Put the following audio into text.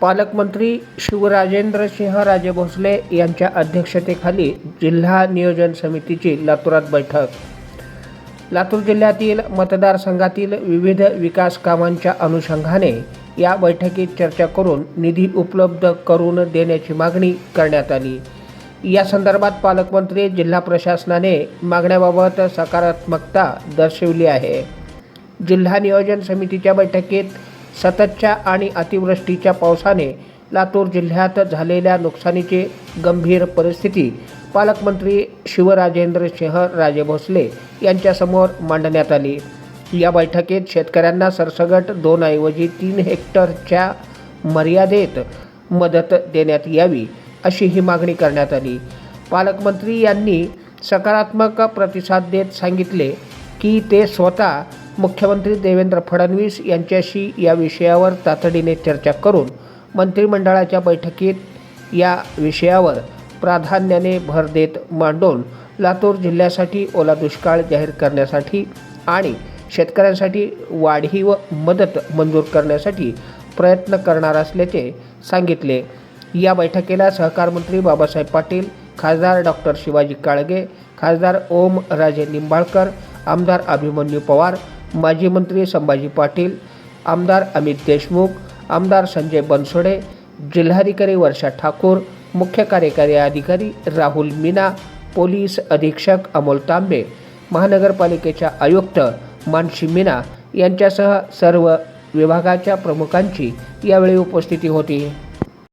पालकमंत्री शिवराजेंद्र सिंह राजे भोसले यांच्या अध्यक्षतेखाली जिल्हा नियोजन समितीची लातूरात बैठक. लातूर जिल्ह्यातील मतदारसंघातील विविध विकास कामांच्या अनुषंगाने या बैठकीत चर्चा करून निधी उपलब्ध करून देण्याची मागणी करण्यात आली. या संदर्भात पालकमंत्री जिल्हा प्रशासनाने मागण्याबाबत सकारात्मकता दर्शवली आहे. जिल्हा नियोजन समितीच्या बैठकीत सततच्या आणि अतिवृष्टीच्या पावसाने लातूर जिल्ह्यात झालेल्या नुकसानीची गंभीर परिस्थिती पालकमंत्री शिवराजेंद्र सिंह राजे भोसले यांच्यासमोर मांडण्यात आली. या बैठकीत शेतकऱ्यांना सरसगट दोनऐवजी तीन हेक्टरच्या मर्यादेत मदत देण्यात यावी अशी ही मागणी करण्यात आली. पालकमंत्री यांनी सकारात्मक प्रतिसाद देत सांगितले की ते स्वतः मुख्यमंत्री देवेंद्र फडणवीस यांच्याशी या विषयावर तातडीने चर्चा करून मंत्रिमंडळाच्या बैठकीत या विषयावर प्राधान्याने भर देत मांडून लातूर जिल्ह्यासाठी ओला दुष्काळ जाहीर करण्यासाठी आणि शेतकऱ्यांसाठी वाढीव मदत मंजूर करण्यासाठी प्रयत्न करणार असल्याचे सांगितले. या बैठकीला सहकार मंत्री बाबासाहेब पाटील खासदार डॉक्टर शिवाजी काळगे खासदार ओम राजे निंबाळकर आमदार अभिमन्यू पवार माजी मंत्री संभाजी पाटील आमदार अमित देशमुख आमदार संजय बनसोडे जिल्हाधिकारी वर्षा ठाकूर मुख्य कार्यकारी अधिकारी राहुल मीना पोलीस अधीक्षक अमोल तांबे महानगरपालिकेच्या आयुक्त मानसी मीना यांच्यासह सर्व विभागाच्या प्रमुखांची यावेळी उपस्थिती होती.